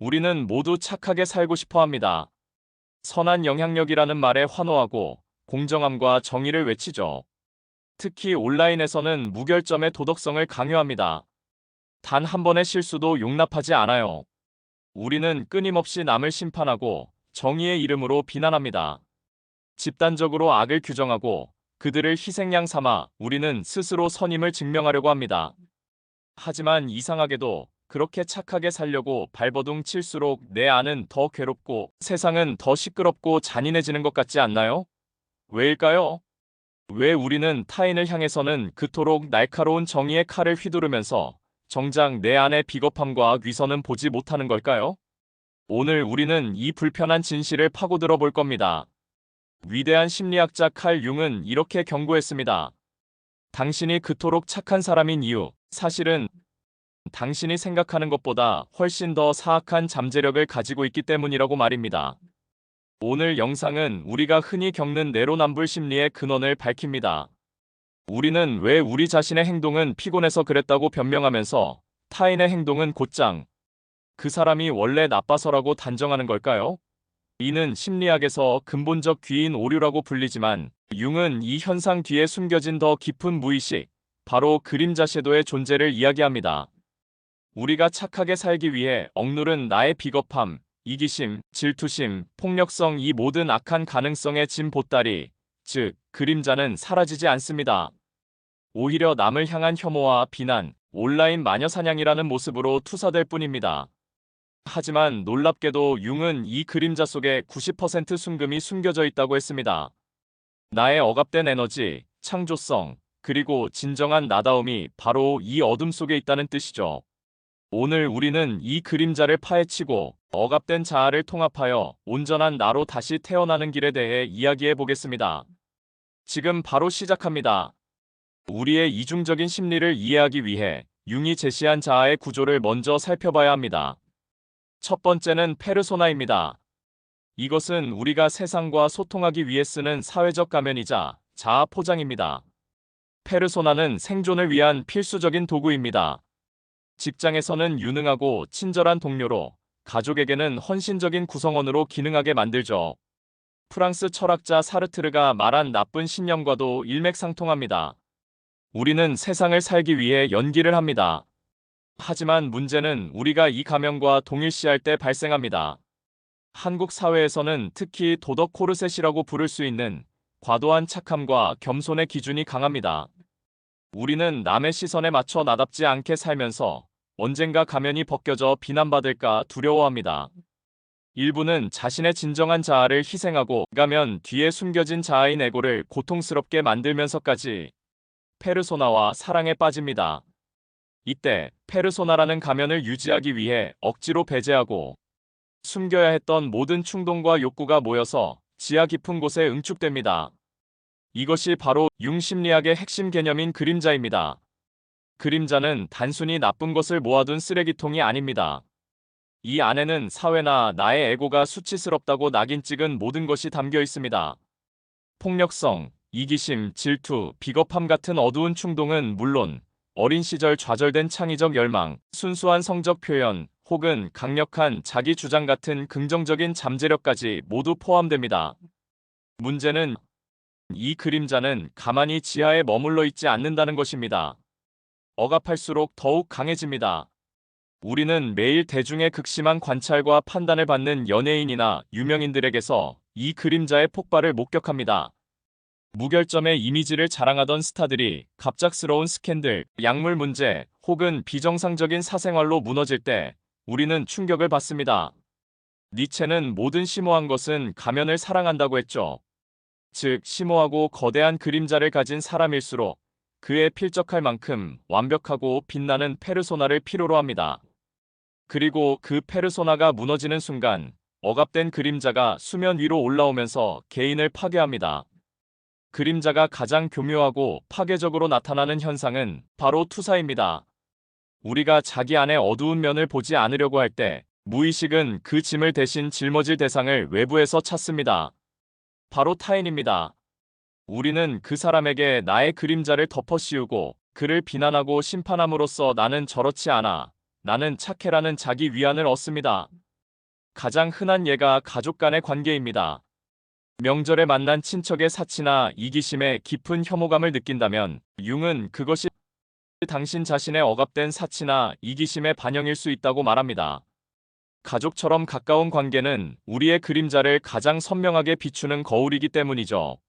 우리는 모두 착하게 살고 싶어 합니다. 선한 영향력이라는 말에 환호하고 공정함과 정의를 외치죠. 특히 온라인에서는 무결점의 도덕성을 강요합니다. 단 한 번의 실수도 용납하지 않아요. 우리는 끊임없이 남을 심판하고 정의의 이름으로 비난합니다. 집단적으로 악을 규정하고 그들을 희생양 삼아 우리는 스스로 선임을 증명하려고 합니다. 하지만 이상하게도 그렇게 착하게 살려고 발버둥 칠수록 내 안은 더 괴롭고 세상은 더 시끄럽고 잔인해지는 것 같지 않나요? 왜일까요? 왜 우리는 타인을 향해서는 그토록 날카로운 정의의 칼을 휘두르면서 정작 내 안의 비겁함과 위선은 보지 못하는 걸까요? 오늘 우리는 이 불편한 진실을 파고들어 볼 겁니다. 위대한 심리학자 칼 융은 이렇게 경고했습니다. 당신이 그토록 착한 사람인 이유, 사실은 당신이 생각하는 것보다 훨씬 더 사악한 잠재력을 가지고 있기 때문이라고 말입니다. 오늘 영상은 우리가 흔히 겪는 내로남불 심리의 근원을 밝힙니다. 우리는 왜 우리 자신의 행동은 피곤해서 그랬다고 변명하면서 타인의 행동은 곧장 그 사람이 원래 나빠서라고 단정하는 걸까요? 이는 심리학에서 근본적 귀인 오류라고 불리지만 융은 이 현상 뒤에 숨겨진 더 깊은 무의식, 바로 그림자 섀도의 존재를 이야기합니다. 우리가 착하게 살기 위해 억누른 나의 비겁함, 이기심, 질투심, 폭력성 이 모든 악한 가능성의 짐 보따리, 즉 그림자는 사라지지 않습니다. 오히려 남을 향한 혐오와 비난, 온라인 마녀 사냥이라는 모습으로 투사될 뿐입니다. 하지만 놀랍게도 융은 이 그림자 속에 90% 순금이 숨겨져 있다고 했습니다. 나의 억압된 에너지, 창조성, 그리고 진정한 나다움이 바로 이 어둠 속에 있다는 뜻이죠. 오늘 우리는 이 그림자를 파헤치고 억압된 자아를 통합하여 온전한 나로 다시 태어나는 길에 대해 이야기해 보겠습니다. 지금 바로 시작합니다. 우리의 이중적인 심리를 이해하기 위해 융이 제시한 자아의 구조를 먼저 살펴봐야 합니다. 첫 번째는 페르소나입니다. 이것은 우리가 세상과 소통하기 위해 쓰는 사회적 가면이자 자아 포장입니다. 페르소나는 생존을 위한 필수적인 도구입니다. 직장에서는 유능하고 친절한 동료로, 가족에게는 헌신적인 구성원으로 기능하게 만들죠. 프랑스 철학자 사르트르가 말한 나쁜 신념과도 일맥상통합니다. 우리는 세상을 살기 위해 연기를 합니다. 하지만 문제는 우리가 이 가면과 동일시할 때 발생합니다. 한국 사회에서는 특히 도덕 코르셋이라고 부를 수 있는 과도한 착함과 겸손의 기준이 강합니다. 우리는 남의 시선에 맞춰 나답지 않게 살면서 언젠가 가면이 벗겨져 비난받을까 두려워합니다. 일부는 자신의 진정한 자아를 희생하고 가면 뒤에 숨겨진 자아인 에고를 고통스럽게 만들면서까지 페르소나와 사랑에 빠집니다. 이때 페르소나라는 가면을 유지하기 위해 억지로 배제하고 숨겨야 했던 모든 충동과 욕구가 모여서 지하 깊은 곳에 응축됩니다. 이것이 바로 융심리학의 핵심 개념인 그림자입니다. 그림자는 단순히 나쁜 것을 모아둔 쓰레기통이 아닙니다. 이 안에는 사회나 나의 에고가 수치스럽다고 낙인 찍은 모든 것이 담겨 있습니다. 폭력성, 이기심, 질투, 비겁함 같은 어두운 충동은 물론 어린 시절 좌절된 창의적 열망, 순수한 성적 표현, 혹은 강력한 자기 주장 같은 긍정적인 잠재력까지 모두 포함됩니다. 문제는 이 그림자는 가만히 지하에 머물러 있지 않는다는 것입니다. 억압할수록 더욱 강해집니다. 우리는 매일 대중의 극심한 관찰과 판단을 받는 연예인이나 유명인들에게서 이 그림자의 폭발을 목격합니다. 무결점의 이미지를 자랑하던 스타들이 갑작스러운 스캔들, 약물 문제 혹은 비정상적인 사생활로 무너질 때 우리는 충격을 받습니다. 니체는 모든 심오한 것은 가면을 사랑한다고 했죠. 즉, 심오하고 거대한 그림자를 가진 사람일수록 그에 필적할 만큼 완벽하고 빛나는 페르소나를 필요로 합니다. 그리고 그 페르소나가 무너지는 순간 억압된 그림자가 수면 위로 올라오면서 개인을 파괴합니다. 그림자가 가장 교묘하고 파괴적으로 나타나는 현상은 바로 투사입니다. 우리가 자기 안의 어두운 면을 보지 않으려고 할 때 무의식은 그 짐을 대신 짊어질 대상을 외부에서 찾습니다. 바로 타인입니다. 우리는 그 사람에게 나의 그림자를 덮어 씌우고 그를 비난하고 심판함으로써 나는 저렇지 않아. 나는 착해라는 자기 위안을 얻습니다. 가장 흔한 예가 가족 간의 관계입니다. 명절에 만난 친척의 사치나 이기심에 깊은 혐오감을 느낀다면 융은 그것이 당신 자신의 억압된 사치나 이기심의 반영일 수 있다고 말합니다. 가족처럼 가까운 관계는 우리의 그림자를 가장 선명하게 비추는 거울이기 때문이죠.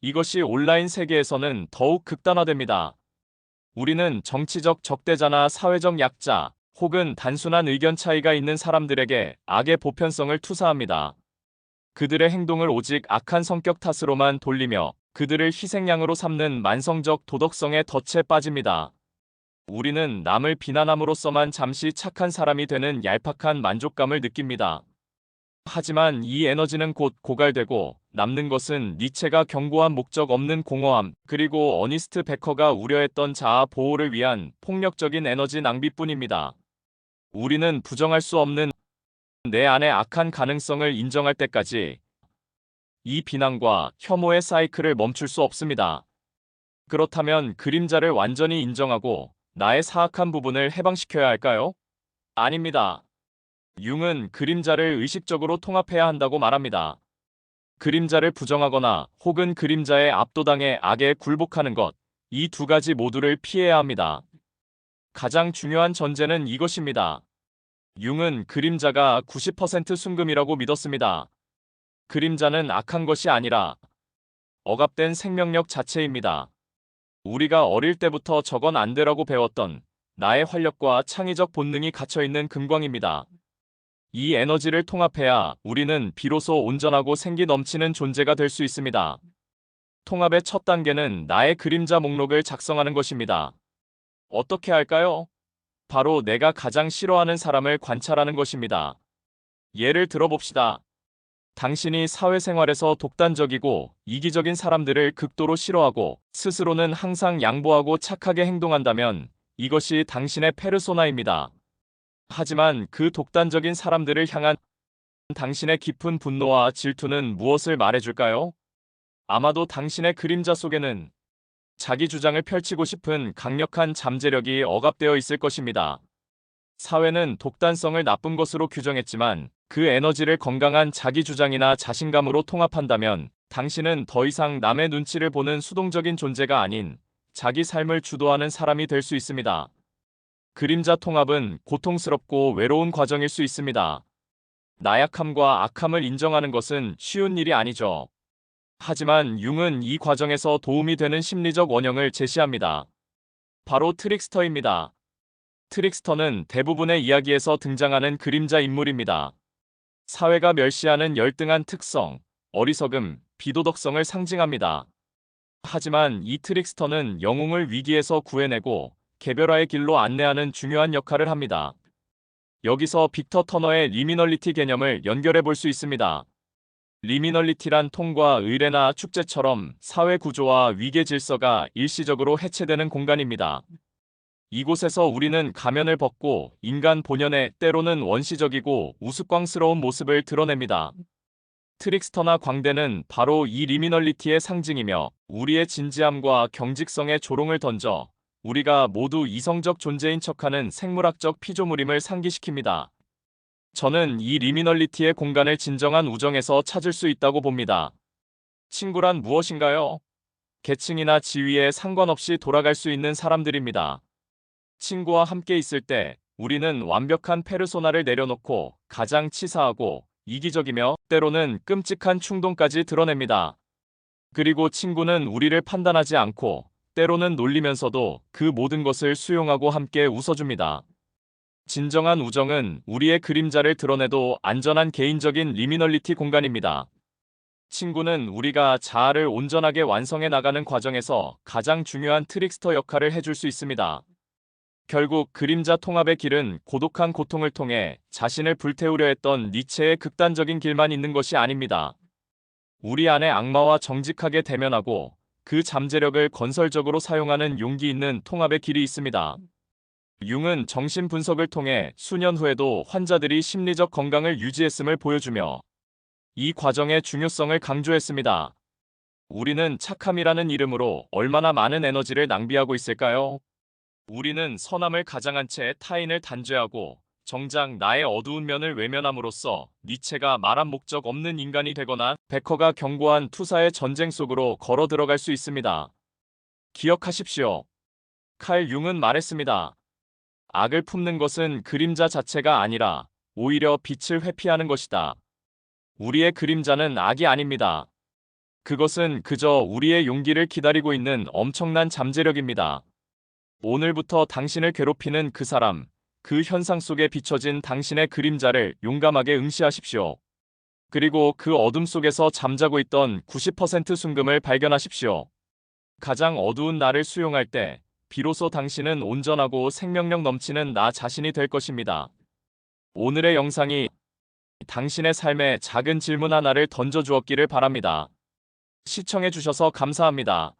이것이 온라인 세계에서는 더욱 극단화됩니다. 우리는 정치적 적대자나 사회적 약자, 혹은 단순한 의견 차이가 있는 사람들에게 악의 보편성을 투사합니다. 그들의 행동을 오직 악한 성격 탓으로만 돌리며 그들을 희생양으로 삼는 만성적 도덕성의 덫에 빠집니다. 우리는 남을 비난함으로써만 잠시 착한 사람이 되는 얄팍한 만족감을 느낍니다. 하지만 이 에너지는 곧 고갈되고 남는 것은 니체가 경고한 목적 없는 공허함 그리고 어니스트 베커가 우려했던 자아 보호를 위한 폭력적인 에너지 낭비뿐입니다. 우리는 부정할 수 없는 내 안의 악한 가능성을 인정할 때까지 이 비난과 혐오의 사이클을 멈출 수 없습니다. 그렇다면 그림자를 완전히 인정하고 나의 사악한 부분을 해방시켜야 할까요? 아닙니다. 융은 그림자를 의식적으로 통합해야 한다고 말합니다. 그림자를 부정하거나 혹은 그림자의 압도당해 악에 굴복하는 것, 이 두 가지 모두를 피해야 합니다. 가장 중요한 전제는 이것입니다. 융은 그림자가 90% 순금이라고 믿었습니다. 그림자는 악한 것이 아니라 억압된 생명력 자체입니다. 우리가 어릴 때부터 저건 안 되라고 배웠던 나의 활력과 창의적 본능이 갇혀있는 금광입니다. 이 에너지를 통합해야 우리는 비로소 온전하고 생기 넘치는 존재가 될 수 있습니다. 통합의 첫 단계는 나의 그림자 목록을 작성하는 것입니다. 어떻게 할까요? 바로 내가 가장 싫어하는 사람을 관찰하는 것입니다. 예를 들어봅시다. 당신이 사회생활에서 독단적이고 이기적인 사람들을 극도로 싫어하고 스스로는 항상 양보하고 착하게 행동한다면 이것이 당신의 페르소나입니다. 하지만 그 독단적인 사람들을 향한 당신의 깊은 분노와 질투는 무엇을 말해줄까요? 아마도 당신의 그림자 속에는 자기 주장을 펼치고 싶은 강력한 잠재력이 억압되어 있을 것입니다. 사회는 독단성을 나쁜 것으로 규정했지만 그 에너지를 건강한 자기 주장이나 자신감으로 통합한다면 당신은 더 이상 남의 눈치를 보는 수동적인 존재가 아닌 자기 삶을 주도하는 사람이 될 수 있습니다. 그림자 통합은 고통스럽고 외로운 과정일 수 있습니다. 나약함과 악함을 인정하는 것은 쉬운 일이 아니죠. 하지만 융은 이 과정에서 도움이 되는 심리적 원형을 제시합니다. 바로 트릭스터입니다. 트릭스터는 대부분의 이야기에서 등장하는 그림자 인물입니다. 사회가 멸시하는 열등한 특성, 어리석음, 비도덕성을 상징합니다. 하지만 이 트릭스터는 영웅을 위기에서 구해내고 개별화의 길로 안내하는 중요한 역할을 합니다. 여기서 빅터 터너의 리미널리티 개념을 연결해 볼 수 있습니다. 리미널리티란 통과 의례나 축제처럼 사회 구조와 위계 질서가 일시적으로 해체되는 공간입니다. 이곳에서 우리는 가면을 벗고 인간 본연의 때로는 원시적이고 우스꽝스러운 모습을 드러냅니다. 트릭스터나 광대는 바로 이 리미널리티의 상징이며 우리의 진지함과 경직성에 조롱을 던져 우리가 모두 이성적 존재인 척하는 생물학적 피조물임을 상기시킵니다. 저는 이 리미널리티의 공간을 진정한 우정에서 찾을 수 있다고 봅니다. 친구란 무엇인가요? 계층이나 지위에 상관없이 돌아갈 수 있는 사람들입니다. 친구와 함께 있을 때 우리는 완벽한 페르소나를 내려놓고 가장 치사하고 이기적이며 때로는 끔찍한 충동까지 드러냅니다. 그리고 친구는 우리를 판단하지 않고 때로는 놀리면서도 그 모든 것을 수용하고 함께 웃어줍니다. 진정한 우정은 우리의 그림자를 드러내도 안전한 개인적인 리미널리티 공간입니다. 친구는 우리가 자아를 온전하게 완성해 나가는 과정에서 가장 중요한 트릭스터 역할을 해줄 수 있습니다. 결국 그림자 통합의 길은 고독한 고통을 통해 자신을 불태우려 했던 니체의 극단적인 길만 있는 것이 아닙니다. 우리 안에 악마와 정직하게 대면하고 그 잠재력을 건설적으로 사용하는 용기 있는 통합의 길이 있습니다. 융은 정신 분석을 통해 수년 후에도 환자들이 심리적 건강을 유지했음을 보여주며 이 과정의 중요성을 강조했습니다. 우리는 착함이라는 이름으로 얼마나 많은 에너지를 낭비하고 있을까요? 우리는 선함을 가장한 채 타인을 단죄하고 정작 나의 어두운 면을 외면함으로써 니체가 말한 목적 없는 인간이 되거나 베커가 경고한 투사의 전쟁 속으로 걸어 들어갈 수 있습니다. 기억하십시오. 칼 융은 말했습니다. 악을 품는 것은 그림자 자체가 아니라 오히려 빛을 회피하는 것이다. 우리의 그림자는 악이 아닙니다. 그것은 그저 우리의 용기를 기다리고 있는 엄청난 잠재력입니다. 오늘부터 당신을 괴롭히는 그 사람, 그 현상 속에 비춰진 당신의 그림자를 용감하게 응시하십시오. 그리고 그 어둠 속에서 잠자고 있던 90% 순금을 발견하십시오. 가장 어두운 나를 수용할 때, 비로소 당신은 온전하고 생명력 넘치는 나 자신이 될 것입니다. 오늘의 영상이 당신의 삶에 작은 질문 하나를 던져주었기를 바랍니다. 시청해주셔서 감사합니다.